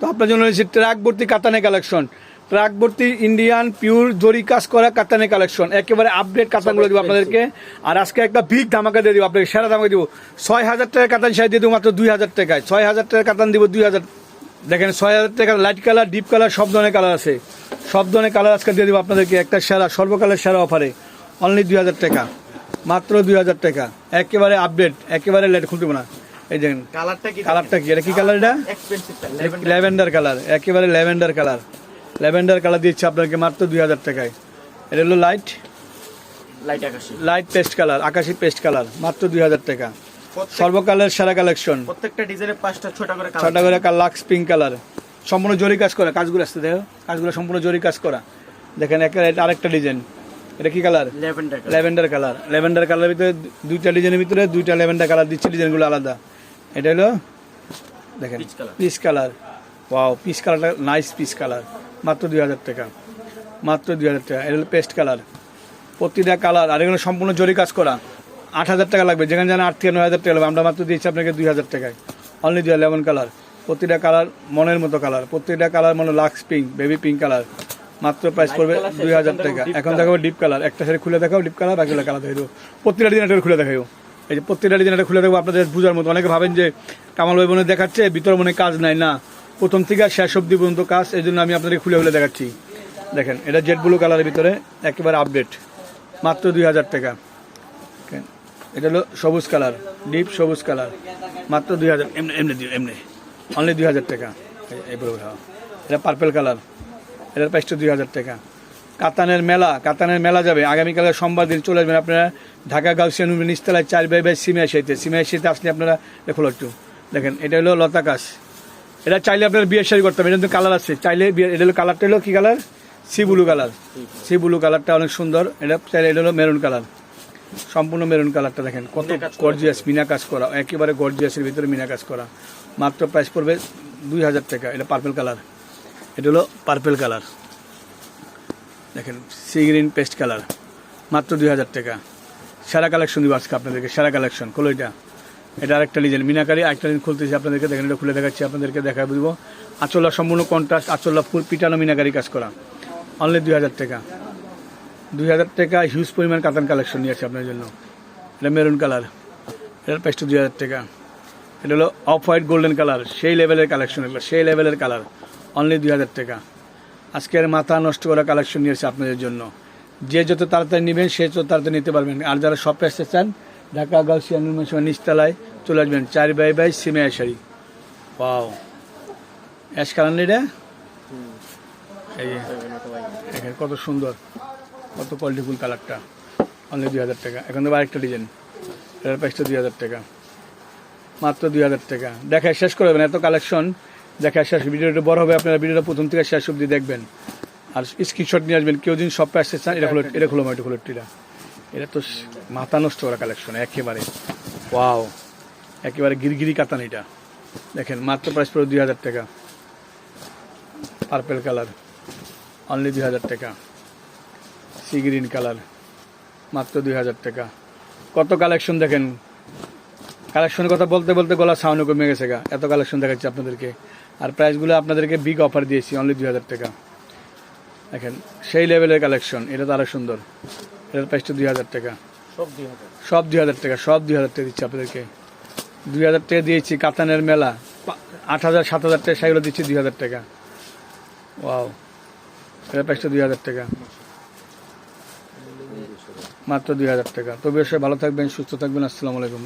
তো আপনার জন্য রয়েছে ট্রাক ভর্তি কাতানে কালেকশন। ট্রাক ভর্তি ইন্ডিয়ান পিওর জরি কাজ করা কাতানে কালেকশন। একেবারে আপডেট কাতানগুলো দিব আপনাদেরকে। আর আজকে একটা বিগ ধামাকা দিয়ে দিব আপনাকে সেরা ধামাকা দিব। ছয় হাজার টাকার কাতান সাই দিয়ে দিব মাত্র দুই হাজার টাকায়। ছয় হাজার টাকার কাতান দিব দুই হাজার। দেখেন ছয় হাজার টাকা লাইট কালার ডিপ কালার সব ধরনের কালার আছে। সব ধরনের কালার আজকে দিয়ে দিব আপনাদেরকে একটা সেরা সর্বকালের সেরা অফারে অনলি দুই হাজার টাকা। মাত্র দুই হাজার টাকা। একেবারে আপডেট একেবারে লাইট খুলতে না। এই দেখেন কালারটা কি কালারটা কি? এটা কি কালার এটা? ল্যাভেন্ডার কালার একেবারে ল্যাভেন্ডার কালার ল্যাভেন্ডার কালার দিচ্ছে আপনাকে মাত্র দুই হাজার টাকায়। এটা হলো লাইট লাইট আকাশি। লাইট পেস্ট কালার আকাশি পেস্ট কালার মাত্র দুই হাজার টাকা। সর্বকালের সেরা কালেকশন প্রত্যেকটা ডিজাইনের পাঁচটা ছোট করে কালার ছটা করে লাক্স পিঙ্ক কালার সম্পূর্ণ জরি কাজ করা কাজগুলো আসতে দেখো। কাজগুলো সম্পূর্ণ জরি কাজ করা। দেখেন আরেকটা ডিজাইন এটা কি colour lavender colour lavender colour lavender কালারের ভিতরে দুইটা ডিজাইনের ভিতরে দুইটা ল্যাভেন্ডার কালার দিচ্ছে ডিজাইনগুলো আলাদা। এটা হলো দেখেন পিস কালার ওয়াও পিস কালারটা নাইস পিস কালার মাত্র দুই হাজার টাকা। মাত্র দুই হাজার টাকা। এটা হলো পেস্ট কালার প্রতিটা কালার আর এগুলো সম্পূর্ণ জরি কাজ করা। আট হাজার টাকা লাগবে। যেখানে যেন আট থেকে নয় হাজার টাকা লাগবে। আমরা মাত্র দিচ্ছি আপনাকে দুই হাজার টাকায়। অনলি দুই লেমন কালার প্রতিটা কালার মনের মতো কালার প্রতিটা কালার মানে lux pink baby pink colour মাত্র প্রাইস পড়বে দুই হাজার টাকা। এখন দেখাবো ডিপ কালার একটা সাইড খুলে দেখাও ডিপ কালার বাকিগুলো কালার দেখাই প্রতিটা দিন একটা খুলে দেখাইও এই যে প্রত্যেকটা ডিজাইন একটা খুলে দেবো আপনাদের বোঝার মতো অনেকে ভাবেন যে কামাল ভাই বোনের দেখাচ্ছে ভিতর মনে কাজ নাই না প্রথম থেকে শেষ অব্দি পর্যন্ত কাজ এই জন্য আমি আপনাদের খুলে খুলে দেখাচ্ছি দেখেন এটা জেড ব্লু কালারের ভিতরে একেবারে আপডেট মাত্র দুই হাজার টাকা এটা হলো সবুজ কালার ডিপ সবুজ কালার মাত্র দুই হাজার এমনি এমনি এমনি অনলি দুই হাজার টাকা এই- হ্যাঁ এটা পার্পেল কালার এটার প্রাইসটা দুই হাজার টাকা কাতানের মেলা কাতানের মেলা যাবে। আগামীকালে সোমবার দিন চলে আসবেন আপনারা ঢাকা গাউসিয়ান নিচতলায় চার বাই বাই সিমিয়া সাইতে সিমিয়া সাইতে আসলে আপনারা দেখুন একটু। দেখেন এটা হলো লতা লতাকাশ এটা চাইলে আপনার বিয়ের শাড়ি করতে হবে এটা কিন্তু কালার আছে। চাইলে বিয়ে- এটা হলো কালারটা হলো কি colour? Sea blue colour. Sea blue কালারটা অনেক সুন্দর। এটা চাইলে এটা হলো মেরুন কালার। সম্পূর্ণ মেরুন কালারটা দেখেন কত। গর্জিয়াস মিনা কাজ করা। একেবারে গর্জিয়াসের ভিতরে মিনা কাজ করা। মাত্র প্রাইস পড়বে দুই হাজার টাকা। এটা পার্পেল কালার। এটা হলো পার্পেল কালার। দেখেন সি গ্রিন পেস্ট কালার মাত্র দুই হাজার টাকা। সেরা কালেকশন দিব আজকে আপনাদেরকে, সেরা কালেকশন খোলো এটা? এটা আরেকটা ডিজাইন মিনাকারি আরেকটা ডিজাইন খুলতেছি আপনাদেরকে। দেখেন, এটা খুলে দেখাচ্ছি আপনাদেরকে, দেখা দিব। আচল্লা সম্পূর্ণ কন্ট্রাস্ট আচল্লা ফুল পিটানো মিনাকারি কাজ করা। অনলি দুই হাজার টাকা। দুই হাজার টাকা হিউজ পরিমাণ কাতান কালেকশন নিয়ে আসছে আপনার জন্য। এটা মেরুন কালার এটার প্রাইসটা দুই হাজার টাকা। এটা হলো অফ হোয়াইট গোল্ডেন কালার সেই লেভেলের কালেকশন এগুলো, সেই লেভেলের কালার অনলি দুই হাজার টাকা। আজকের মাথা নষ্ট করা কালেকশন নিয়ে এসেছে আপনাদের জন্য। যে যত তাড়াতাড়ি নেবেন সে তত তাড়াতাড়ি নিতে পারবেন। আর যারা শপে আসতে চান ঢাকা গাউসিয়া নিচতলায় চলে আসবেন চার বাই বাই সিমে শাড়ি। পাও অ্যাশ কালার রে? এই যে, দেখেন কত সুন্দর কত কোয়ালিটিফুল কালারটা অনলি দুই হাজার টাকা। এখন তো আরেকটা ডিজাইন এটার প্রাইসটা দুই হাজার টাকা। মাত্র দুই হাজার টাকা। দেখায় শেষ করে দেবেন। এত কালেকশন দেখায় শেষ ভিডিওটা বড় হবে আপনারা ভিডিওটা প্রথম থেকে শেষ অবধি দেখবেন। আর স্ক্রিনশট নিয়ে আসবেন কেউ দিন সব আসতে চান এটা হলো এটা এটা খুলো টিরা এটা তো মাথা নষ্ট করা কালেকশন একেবারে। ওয়াও একেবারে গিরগিরি কাতান এটা। দেখেন মাত্র প্রাইস পড়ে দুই হাজার টাকা। পার্পেল কালার অনলি দুই হাজার টাকা। সি গ্রিন কালার মাত্র দুই হাজার টাকা। কত কালেকশন দেখেন? কালেকশনের কথা বলতে বলতে গলা সাউন্ড কমে গেছে গা। এত কালেকশন দেখাচ্ছি আপনাদেরকে। আর প্রাইসগুলো আপনাদেরকে বিগ অফার দিয়েছি অনলি দুই হাজার টাকা। দেখেন সেই লেভেলের কালেকশন এটা তো আরও সুন্দর। এটার প্রাইসটা দুই হাজার টাকা। সব দুই হাজার। টাকা সব দুই হাজার টাকা দিচ্ছি আপনাদেরকে। দুই হাজার টাকা দিয়েছি কাতানের মেলা। আট হাজার সাত হাজার টাকা সেগুলো দিচ্ছি দুই হাজার টাকা। ওয়াও এটার প্রাইসটা দুই হাজার টাকা। মাত্র দুই হাজার টাকা। তো বেশ ভালো থাকবেন সুস্থ থাকবেন। আসসালামু আলাইকুম।